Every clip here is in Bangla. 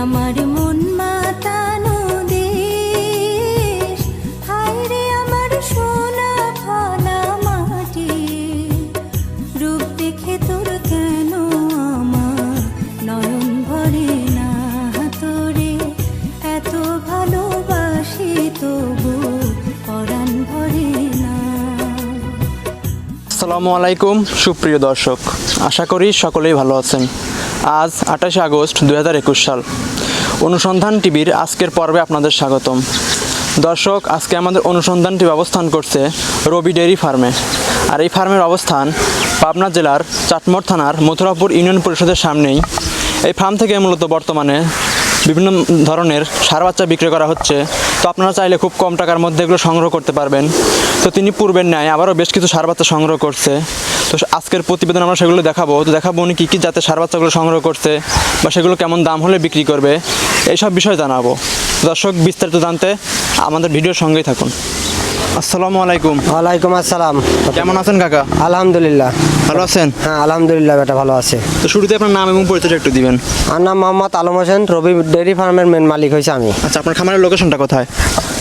আমার মন মাতানো আসসালামু আলাইকুম, সুপ্রিয় দর্শক। আশা করি সকলেই ভালো আছেন। আজ আঠাশে আগস্ট হাজার একুশ সাল। অনুসন্ধান টিভির আজকের পর্বে আপনাদের স্বাগতম। দর্শক, আজকে আমাদের অনুসন্ধান টিভি অবস্থান করছে রবি ডেয়ারি ফার্মে। আর এই ফার্মের অবস্থান পাবনা জেলার চাটমোড় থানার মথুরাপুর ইউনিয়ন পরিষদের সামনেই। এই ফার্ম থেকে মূলত বর্তমানে বিভিন্ন ধরনের সার বাচ্চা বিক্রি করা হচ্ছে। তো আপনারা চাইলে খুব কম টাকার মধ্যে এগুলো সংগ্রহ করতে পারবেন। তো তিনি পূর্বের ন্যায় আবারও বেশ কিছু সার বাচ্চা সংগ্রহ করছে। তো আজকের প্রতিবেদন আমরা সেগুলো দেখাবো। তো দেখাবো উনি কী কী জাতের সার বাচ্চাগুলো সংগ্রহ করছে বা সেগুলো কেমন দাম হলে বিক্রি করবে এইসব বিষয় জানাব। দর্শক বিস্তারিত জানতে আমাদের ভিডিওর সঙ্গেই থাকুন। আসসালামু আলাইকুম। ওয়ালাইকুম আসসালাম। কেমন আছেন কাকা? আলহামদুলিল্লাহ। ভালো আছেন? হ্যাঁ আলহামদুলিল্লাহ বেটা ভালো আছে। তো শুরুতে আপনার নাম এবং পরিচয় একটু দিবেন। আমার নাম মোহাম্মদ আলম হোসেন রবি ডেয়ারি ফার্মের মেন মালিক হয়েছে আমি। আচ্ছা আপনার খামারের লোকেশনটা কোথায়?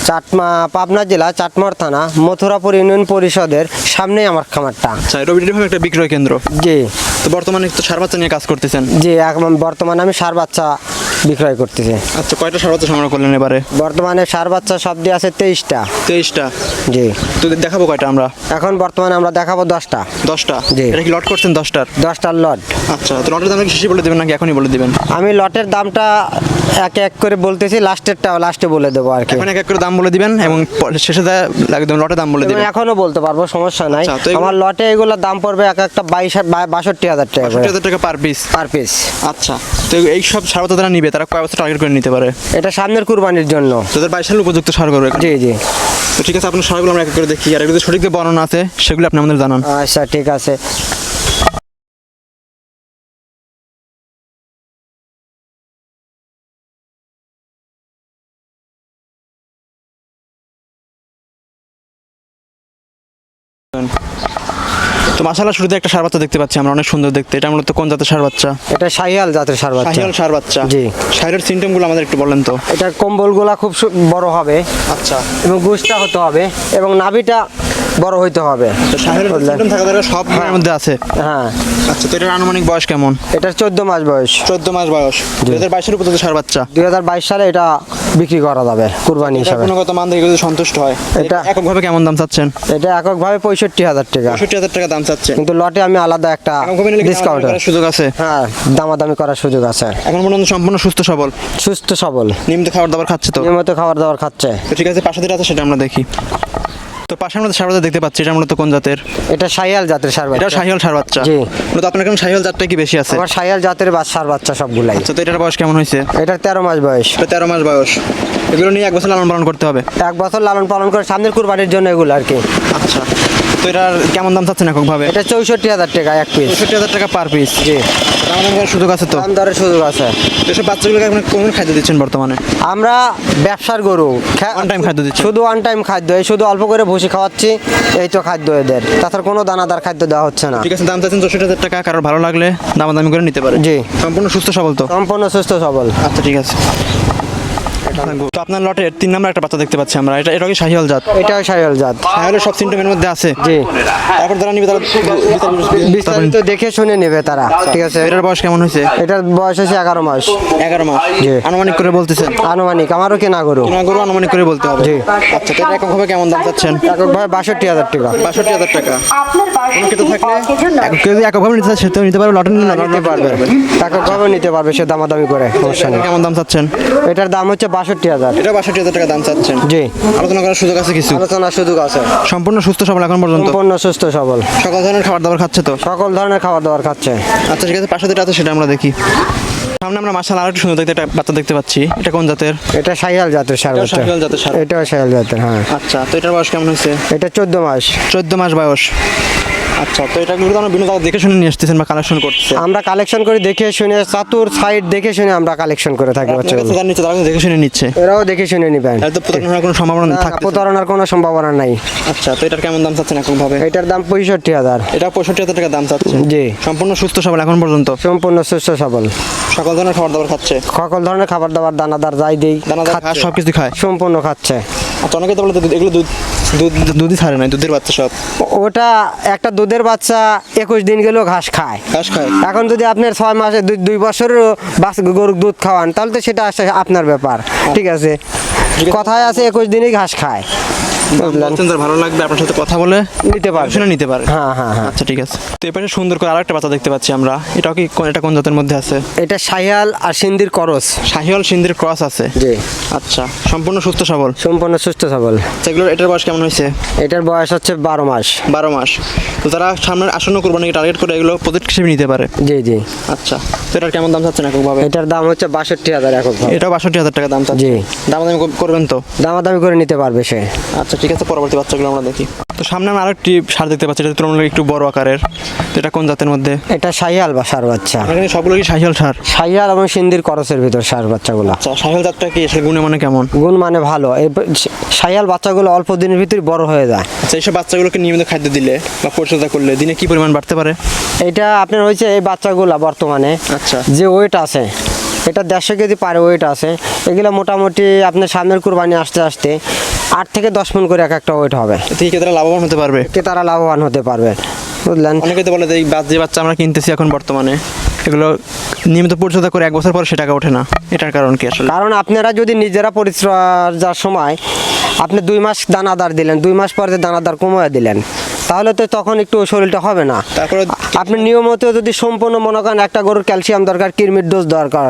চাটমা পাবনা জেলা চাটমার থানা মথুরাপুর ইউনিয়ন পরিষদের সামনেই আমার খামারটা। আচ্ছা রবি ডেয়ারি ফার্ম একটা বিক্রয় কেন্দ্র। জি। তো বর্তমানে তো সার বাচ্চা নিয়ে কাজ করতেছেন। জি এখন বর্তমানে আমি সার বাচ্চা বিক্রয় করতেছে। আচ্ছা কয়টা সার বাচ্চা সংগ্রহ করলেন এবারে? বর্তমানে সার বাচ্চা সব দিয়ে আছে তেইশটা। তেইশটা? জি। তো দেখাবো কয়টা আমরা? এখন বর্তমানে আমরা দেখাবো দশটা। দশটা? জি। এটা কি লট করছেন দশটার? দশটার লট। আচ্ছা তো লটের দাম কি শেষে বলে দেবেন নাকি এখনই বলে দেবেন? আমি লটের দামটা এক এক করে বলতেছি লাস্টেরটা লাস্টে বলে দেবো আর কি। এখন এক এক করে দাম বলে দিবেন এবং শেষে একদম লটের দাম বলে দিবেন। এখনও বলতে পারব সমস্যা নাই। আচ্ছা, আমার লটে এগুলোর দাম পড়বে এক একটা বাইশ বাষট্টি হাজার টাকা বাষট্টি হাজার টাকা পার পিস পার পিস আচ্ছা তো এই সব সার তারা যারা নিবে তারা কয় বছর টার্গেট করে নিতে পারে? এটা সামনের কুরবানির জন্য। তাদের বাইশ সাল উপযুক্ত সার করবে জি জি। তো ঠিক আছে আপনার সারগুলো আমরা এক এক করে দেখি। আর এগুলো সঠিক যে বর্ণনা আছে সেগুলো আপনি আমাদের জানান। আচ্ছা ঠিক আছে। মাসালা শুরুতে একটা সার বাচ্চা দেখতে পাচ্ছি আমরা অনেক সুন্দর দেখতে। এটা মূলত কোন জাতের সার বাচ্চা? এটা শাহিয়াল জাতের সার বাচ্চা। শাহিয়াল সার বাচ্চা। জি। সারের সিমটমগুলো আমাদের একটু বলেন তো। এটা কম্বলগুলা খুব বড় হবে। আচ্ছা। এবং গুছটা হতে হবে। এবং নাভিটা বড় হইতে হবে। সব মায়ের মধ্যে আছে? হ্যাঁ। আচ্ছা তো এটার আনুমানিক বয়স কেমন? এটার চোদ্দ মাস বয়স। চোদ্দ মাস বয়স। দুই হাজার বাইশের উপযুক্ত সার বাচ্চা। দুই হাজার বাইশ সালে এটা বিক্রি করা যাবে কুরবানি হিসাবে। গুণগত মান থেকে যদি সন্তুষ্ট হয় এটা এটা- এককভাবে কেমন দাম চাচ্ছেন? এটা এককভাবে পঁয়ষট্টি হাজার টাকা। পঁয়ষট্টি হাজার টাকা দাম চাচ্ছেন। কিন্তু লটে আমি আলাদা একটা ডিসকাউন্ট সুযোগ আছে? হ্যাঁ দামাদামি করার সুযোগ আছে। এখন পর্যন্ত সম্পূর্ণ সুস্থ সবল। সুস্থ সবল। নিয়মিত খাবার দাবার খাচ্ছে তো? নিয়মিত খাবার দাবার খাচ্ছে। তো ঠিক আছে পাশে যেটা আছে সেটা আমরা দেখি। তো পাশে আমরা সার বাচ্চা দেখতে পাচ্ছি এটা মূলত কোন জাতের? এটা সাইয়াল জাতের সার এটা শাহিয়াল সার বাচ্চা। জি। মূলত আপনার কেমন শাহিয়াল জাতটা কি বেশি আছে? আমার সাইয়াল জাতের বা সার বাচ্চা সবগুলাই। আচ্ছা তো এটার বয়স কেমন হয়েছে? এটা তেরো মাস বয়স। তেরো মাস বয়স। এগুলো নিয়ে এক বছর লালন পালন করতে হবে? এক বছর লালন পালন করে সামনের কুরবানির জন্য এগুলো আর কি। আচ্ছা। এটার কেমন দাম চাচ্ছেন এককভাবে? এটা চৌষট্টি হাজার টাকা এক পিস পঁয়ষট্টি হাজার টাকা পার পিস জি। দাম সুযোগ আছে তো? দাম দরের সুযোগ আছে। এসব বাচ্চাগুলোকে আপনি কোন খাদ্য দিচ্ছেন বর্তমানে? আমরা ব্যবসার গরু। One time খাদ্য দিচ্ছেন? শুধু ওয়ান টাইম খাদ্য এই শুধু অল্প করে ভুসি খাওয়াচ্ছি এই তো খাদ্য এদের। তাছাড়া কোনো দানাদার খাদ্য দেওয়া হচ্ছে না। ঠিক আছে দাম চাচ্ছেন চৌষট্টি হাজার টাকা কারোর ভালো লাগলে দামাদামি করে নিতে পারে জি। সম্পূর্ণ সুস্থ সবল তো? সম্পূর্ণ সুস্থ সবল। আচ্ছা ঠিক আছে। তো আপনার লটের তিন নম্বর একটা বাচ্চা দেখতে পাচ্ছি আমরা। এটা এটা কি শাহিয়াল জাত? সাইয়াল জাত। শাহিয়ালের সব সিমটমের মধ্যে আছে? জি। তারপর যারা নিবে তারা বিস্তারিত দেখে শুনে নেবে তারা ঠিক আছে? এটার বয়স কেমন হয়েছে? এটার বয়স হচ্ছে এগারো মাস। এগারো মাস। জি। আনুমানিক করে বলতেছেন? আনুমানিক আমারও কেনা গরু। কিনা গরু আনুমানিক করে বলতে হবে। জি। আচ্ছা তো এটা এককভাবে কেমন দাম চাচ্ছেন? বাষট্টি হাজার টাকা। বাষট্টি হাজার টাকা। কেটে থাকলে কেউ যদি এককভাবে নিতে চায় সেটাও নিতে পারবে লটে নিতে পারবে। একক ভাবে নিতে পারবে সে দামাদামি করে সমস্যা নেই। কেমন দাম চাচ্ছেন? এটার দাম হচ্ছে বাষট্টি হাজার। এটা বাষট্টি হাজার টাকা দাম চাচ্ছেন? জি। আলোচনা করার সুযোগ আছে কিছু? আলোচনার সুযোগ আছে। সম্পূর্ণ সুস্থ সবল এখন পর্যন্ত? সম্পূর্ণ সুস্থ সবল। সকল ধরনের খাবার দাবার খাচ্ছে তো? সকল ধরনের খাবার দাবার খাচ্ছে। আচ্ছা ঠিক আছে পাশে যেটা আছে সেটা আমরা দেখি। সামনে আমরা মাসাল আরও একটু সুন্দর দেখতে একটা বাচ্চা দেখতে পাচ্ছি। এটা কোন জাতের? এটা সাইয়াল জাতের সার এটাও বাচ্চা জাতের ষাঁড়। এটাও সাইয়াল জাতের হ্যাঁ। আচ্ছা তো এটার বয়স কেমন হয়েছে? এটা চোদ্দ মাস। চোদ্দ মাস বয়স। আচ্ছা তো এটা কিন্তু আমরা বিভিন্ন জায়গায় দেখে শুনে নিয়ে আসতেছেন বা কালেকশন করতেছেন আমরা কালেকশন করে দেখে শুনে চাতুর সাইড দেখে শুনে আমরা কালেকশন করে থাকি বাচ্চাগুলো। নিচ্ছে তারা দেখে শুনে নিচ্ছে। এরাও দেখে শুনে নেবেন। তো প্রতারণা কোনো সম্ভাবনা না, থাকতে প্রতারণার কোনো সম্ভাবনা নাই। আচ্ছা তো এটার কেমন দাম চাচ্ছেন এখন ভাবে এটার দাম পঁয়ষট্টি হাজার। এটা পঁয়ষট্টি হাজার টাকা দাম চাচ্ছে। জি। সম্পূর্ণ সুস্থ সবল এখন পর্যন্ত? সম্পূর্ণ সুস্থ সবল। সকল ধরনের খাবার দাবার খাচ্ছে? সকল ধরনের খাবার দাবার দানাদার যাই দেই দানাদার। সব কিছু খায়? সম্পূর্ণ খাচ্ছে। আচ্ছা অনেকে তো বলে এগুলো দুধ দুধ দুধই ছাড়ে না দুধের বাচ্চা সব। ওটা একটা দুধের বাচ্চা একুশ দিন গেলেও ঘাস খায়। ঘাস খায়। এখন যদি আপনার ছয় মাসে দুই দুই বছরেরও বাচ্চা গরুর দুধ খাওয়ান তাহলে তো সেটা আপনার ব্যাপার। ঠিক আছে। কথায় আছে একুশ দিনই ঘাস খায়। বুঝলেন ভালো লাগবে আপনার সাথে কথা বলে নিতে পারবে। শুনে নিতে পারে হ্যাঁ হ্যাঁ হ্যাঁ। আচ্ছা ঠিক আছে। তো এপাশে সুন্দর করে আরেকটা বাচ্চা দেখতে পাচ্ছি আমরা। এটাও কি কোন- এটা কোন জাতের মধ্যে আছে? এটা সাহিয়াল আর সিন্দির করস। শাহিওয়াল সিন্ধির ক্রস আছে? জি। আচ্ছা সম্পূর্ণ সুস্থ সবল? সম্পূর্ণ সুস্থ সবল। সেগুলোর এটার বয়স কেমন হয়েছে? এটার বয়স হচ্ছে বারো মাস। বারো মাস। তো তারা সামনের আসন্ন কোরবানিকে টার্গেট করে এগুলো প্রজেক্ট হিসেবে নিতে পারে? জি জি। আচ্ছা তো এটার কেমন দাম চাচ্ছেন এককভাবে? এটার দাম হচ্ছে বাষট্টি হাজার একক। এটাও বাষট্টি হাজার টাকা দাম চাচ্ছে? জি। দাম দামি করবেন তো? দামাদামি করে নিতে পারবে সে। আচ্ছা ঠিক আছে পরবর্তী বাচ্চাগুলো আমরা দেখি। তো সামনে আমরা আরেকটি সার দেখতে পাচ্ছি এটা তুলনামূলক একটু বড় আকারের। তো এটা কোন জাতের মধ্যে? এটা সাহিয়াল বা সার বাচ্চা। এখানে সবগুলো কি শাহিওয়াল সার? সাহিয়াল এবং সিন্দির করসের ভিতর সার বাচ্চাগুলো। আচ্ছা শাহিওয়াল জাতটা কি? এসে গুণে মানে কেমন? গুণ মানে ভালো। এই সাহিয়াল বাচ্চাগুলো অল্প দিনের ভিতরে বড় হয়ে যায়। আচ্ছা এইসব বাচ্চাগুলোকে নিয়মিত খাদ্য দিলে বা পরিচর্যা করলে দিনে কি পরিমাণ বাড়তে পারে? এটা আপনার হয়েছে এই বাচ্চাগুলো বর্তমানে। আচ্ছা। যে ওয়েট আছে এটা দেড়শো কেজি পারে ওয়েট আছে। এগুলো মোটামুটি আপনার সামনের কুরবানি আসতে আসতে আট থেকে দশ মন করে এক একটা ওয়েট হবে। ঠিক তারা লাভবান হতে পারবে? কে তারা লাভবান হতে পারবে বুঝলেন? অনেকে তো বলে যে যে বাচ্চা আমরা কিনতেছি এখন বর্তমানে এগুলো নিয়মিত পরিচর্যা করে এক বছর পর সে টাকা ওঠে না। এটার কারণ কি আসলে? কারণ আপনারা যদি নিজেরা পরিচর্যার সময় আপনি দুই মাস দানাদার দিলেন দুই মাস পরে দানাদার কমিয়ে দিলেন তাহলে তো তখন একটু শরীরটা হবে না। তারপরে আপনি নিয়মিত যদি সম্পূর্ণ মনে করেন একটা গরুর ক্যালসিয়াম দরকার কিরমির ডোজ দরকার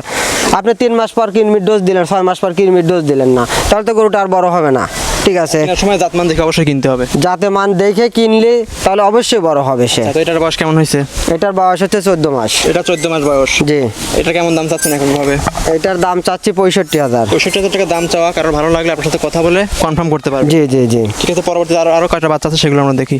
আপনি তিন মাস পর কিরমির ডোজ দিলেন ছয় মাস পর কিরমির ডোজ দিলেন না তাহলে তো গরুটা আর বড় হবে না। ঠিক আছে। সময় সময় জাতমান দেখে অবশ্যই কিনতে হবে। জাতে মান দেখে কিনলে তাহলে অবশ্যই বড় হবে সে। তো এটার বয়স কেমন হয়েছে? এটার বয়স হচ্ছে চোদ্দ মাস। এটা চোদ্দ মাস বয়স। জি। এটা কেমন দাম চাচ্ছেন এখন ভাবে? এটার দাম চাচ্ছি পঁয়ষট্টি হাজার। পঁয়ষট্টি হাজার টাকা দাম চাওয়া কারোর ভালো লাগলে আপনার সাথে কথা বলে কনফার্ম করতে পারবে। জি জি জি। ঠিক আছে পরবর্তী আরও আরও কয়টা বাচ্চা আছে সেগুলো আমরা দেখি।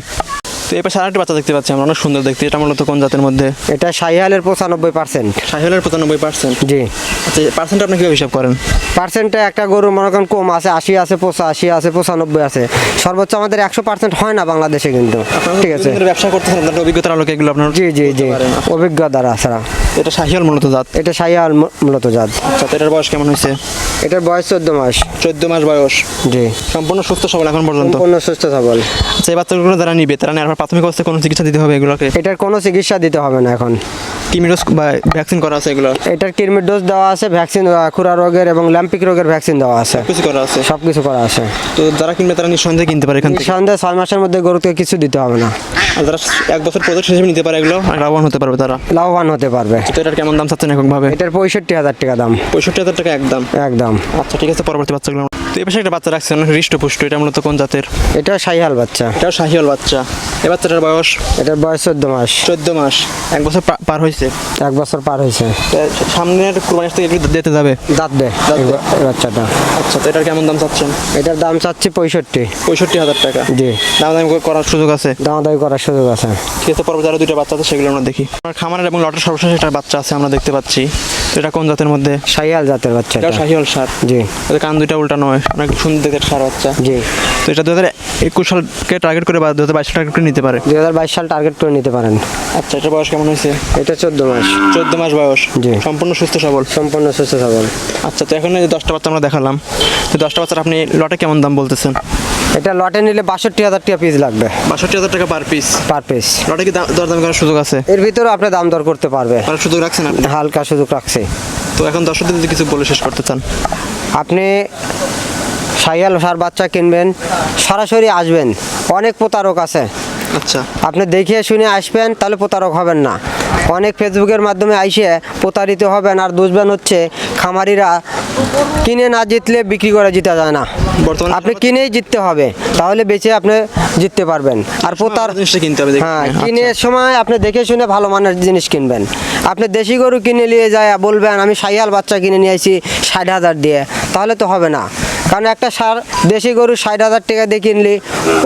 তো এবার সারা বাচ্চা দেখতে পাচ্ছি আমরা অনেক সুন্দর দেখতে। এটা মূলত কোন জাতের মধ্যে? এটা শাহিয়ালের পঁচানব্বই পার্সেন্ট শাহিয়ালের পঁচানব্বই পার্সেন্ট জি। আচ্ছা পার্সেন্ট আপনি কীভাবে হিসাব করেন? পার্সেন্টটা একটা গরু মনে করেন কম আছে আশি আছে পঁচাশি আছে পঁচানব্বই আছে। সর্বোচ্চ আমাদের একশো পার্সেন্ট হয় না বাংলাদেশে কিন্তু। ঠিক আছে। ব্যবসা করতে অভিজ্ঞতার আলোকে এগুলো আপনার জি জি জি। অভিজ্ঞতা ছাড়া এটা শাহিয়াল মূলত জাত? এটা শাহিয়াল মূলত জাত। আচ্ছা এটার বয়স কেমন হয়েছে? এটার বয়স চোদ্দ মাস। চোদ্দ মাস বয়স। জি। সম্পূর্ণ সুস্থ সবল এখন পর্যন্ত? সম্পূর্ণ সুস্থ সবল। আচ্ছা এই বাচ্চাগুলো যারা নিবে তারা নেওয়ার পর প্রাথমিক অবস্থায় কোনো চিকিৎসা দিতে হবে এগুলোকে? এটার কোনো চিকিৎসা দিতে হবে না এখন। কিমিরোস বা ভ্যাকসিন করা আছে এগুলো? এটার কিরমির ডোজ দেওয়া আছে ভ্যাকসিন খুরা রোগের এবং ল্যাম্পিক রোগের ভ্যাকসিন দেওয়া আছে। কিছু করা আছে? সব কিছু করা আছে। তো যারা কিনবে তারা নিঃসন্দেহে কিনতে পারে এখান থেকে? সন্ধ্যে ছয় মাসের মধ্যে গরুকে কিছু দিতে হবে না। আর যারা এক বছর প্রজেক্ট হিসেবে নিতে পারে এগুলো লাভবান হতে পারবে তারা? লাভবান হতে পারবে। তো এটার কেমন দাম চাচ্ছেন এককভাবে? এটার পঁয়ষট্টি হাজার টাকা দাম। পঁয়ষট্টি হাজার টাকা একদম? একদম। আচ্ছা ঠিক আছে পরবর্তী বাচ্চাগুলো। তো এই পাশে একটা বাচ্চা রাখছেন হৃষ্টপুষ্ট এটা মূলত কোন জাতের? এটা সাইহাল বাচ্চা। এটাও শাহিওল বাচ্চা। এই বাচ্চাটার বয়স? এটার বয়স চোদ্দ মাস। চোদ্দ মাস। এক বছর পার হয়েছে এক বছর পার হয়েছে। সামনের কুরবানি একটু দিতে যাবে? দাঁত দে এই বাচ্চাটা। আচ্ছা তো এটার কেমন দাম চাচ্ছেন? এটার দাম চাচ্ছি পঁয়ষট্টি। পঁয়ষট্টি হাজার টাকা। জি। দাম দাম করার সুযোগ আছে? দাম দামি করার সুযোগ আছে। ঠিক আছে পরবর্তী আরও দুইটা বাচ্চা আছে সেগুলো আমরা দেখি। আমার খামারের এবং লটের সর্বশেষ একটা বাচ্চা আছে আমরা দেখতে পাচ্ছি। এটা কোন জাতের মধ্যে? সাইহাল জাতের বাচ্চা এটা। শাহিওল সার? জি। এটা কান দুইটা উল্টা নয় অনেক সুন্দর দেখতে সার বাচ্চা। জি। তো এটা দু হাজার একুশ সালকে টার্গেট করে বা দু হাজার বাইশ টার্গেট করে নিতে পারে? দুই হাজার বাইশ সাল টার্গেট করে নিতে পারেন। আচ্ছা এটা বয়স কেমন হয়েছে? এটা চোদ্দ মাস। চোদ্দ মাস বয়স। জি। সম্পূর্ণ সুস্থ সবল? সম্পূর্ণ সুস্থ সবল। আচ্ছা তো এখন দশটা বাচ্চা আমরা দেখালাম তো দশটা বাচ্চার আপনি লটে কেমন দাম বলতেছেন? এটা লটে নিলে বাষট্টি হাজার টাকা পিস লাগবে। বাষট্টি হাজার টাকা পার পিস পার পিস লটে কি দাম- দরদাম করার সুযোগ আছে? এর ভিতরে আপনি দাম দর করতে পারবে। সুযোগ রাখছেন আপনি? হালকা সুযোগ রাখছে। তো এখন দর্শকদের যদি কিছু বলে শেষ করতে চান। আপনি সাইয়াল সার বাচ্চা কিনবেন সরাসরি আসবেন। অনেক প্রতারক আছে। আচ্ছা। আপনি দেখে শুনে আসবেন তাহলে প্রতারক হবেন না। অনেক ফেসবুকের মাধ্যমে আইসে প্রতারিত হবেন আর দুষবেন হচ্ছে খামারিরা কিনে না জিতলে বিক্রি করে জিতা যায় না। বর্তমানে আপনি কিনেই জিততে হবে তাহলে বেঁচে আপনি জিততে পারবেন। আর প্রতার কিনতে হবে হ্যাঁ কিনে আচ্ছা। সময় আপনি দেখে শুনে ভালো মানের জিনিস কিনবেন। আপনি দেশি গরু কিনে নিয়ে যায় বলবেন আমি সাইয়াল বাচ্চা কিনে নিয়ে আসি ষাট হাজার দিয়ে। তাহলে তো হবে না। কারণ একটা সার দেশি গরু ষাট হাজার টাকা দিয়ে কিনলি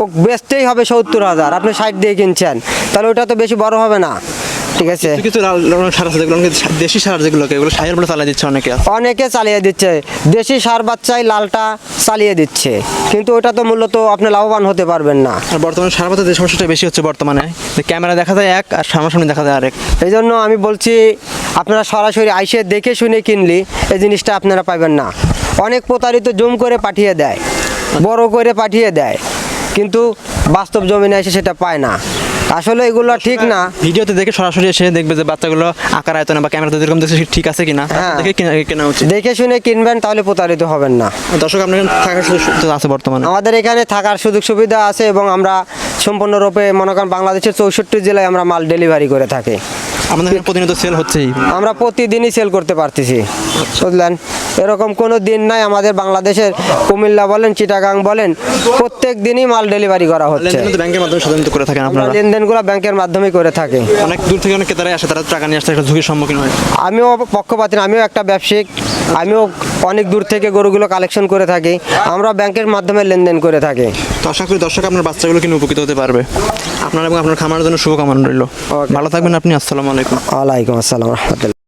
ও বেচতেই হবে সত্তর হাজার। আপনি ষাট দিয়ে কিনছেন তাহলে ওটা তো বেশি বড় হবে না। ঠিক আছে। কিছু কিছু লাল রঙের সার আছে যেগুলো দেশি সার যেগুলোকে এগুলো সাহের বলে চালিয়ে দিচ্ছে অনেকে। অনেকে চালিয়ে দিচ্ছে। দেশি সার বাচ্চাই লালটা চালিয়ে দিচ্ছে। কিন্তু ওটা তো মূলত আপনি লাভবান হতে পারবেন না। আর বর্তমানে সার পাতা যে সমস্যাটা বেশি হচ্ছে বর্তমানে যে ক্যামেরা দেখা যায় এক আর সামনাসামনি দেখা যায় আরেক। এই জন্য আমি বলছি আপনারা সরাসরি আইসে দেখে শুনে কিনলি এই জিনিসটা আপনারা পাবেন না। অনেক প্রতারিত জুম করে পাঠিয়ে দেয় বড় করে পাঠিয়ে দেয়। কিন্তু বাস্তব জমিনে এসে সেটা পায় না। আসলে এগুলো ঠিক না। ভিডিওতে দেখে সরাসরি এসে দেখবে যে বাচ্চাগুলো আকার আয়তনে বা ক্যামেরাতে যেরকম দেখছে ঠিক আছে কিনা হ্যাঁ। দেখে কেনা উচিত। দেখে শুনে কিনবেন তাহলে প্রতারিত হবেন না। দর্শক আপনার থাকার সুযোগ আছে বর্তমানে? আমাদের এখানে থাকার সুযোগ সুবিধা আছে এবং আমরা সম্পূর্ণরূপে মনে করেন বাংলাদেশের চৌষট্টি জেলায় আমরা মাল ডেলিভারি করে থাকি। আমাদের প্রতিনিয়ত সেল হচ্ছেই। আমরা প্রতিদিনই সেল করতে পারতেছি। বুঝলেন? এরকম কোনো দিন নাই আমাদের বাংলাদেশের। কুমিল্লা বলেন চিটাগাং বলেন প্রত্যেক দিনই মাল ডেলিভারি করা হচ্ছে। ব্যাংকের মাধ্যমে সাধারণত করে থাকেন আপনারা? লেনদেনগুলো ব্যাংকের মাধ্যমে করে থাকি। অনেক দূর থেকে অনেক ক্রেতারাই আসে তারা টাকা নিয়ে আসতে একটা ঝুঁকির সম্মুখীন হয়। আমিও পক্ষপাতি আমিও একটা ব্যবসায়িক আমিও অনেক দূর থেকে গরুগুলো কালেকশন করে থাকি। আমরা ব্যাংকের মাধ্যমে লেনদেন করে থাকি। তো আশা করি দর্শক আপনার বাচ্চাগুলো কিনে উপকৃত হতে পারবে। আপনার এবং আপনার খামারের জন্য শুভকামনা রইল। ভালো থাকবেন আপনি আসসালামু আলাইকুম। ওয়ালাইকুম আসসালাম রহমতুল্লাহ।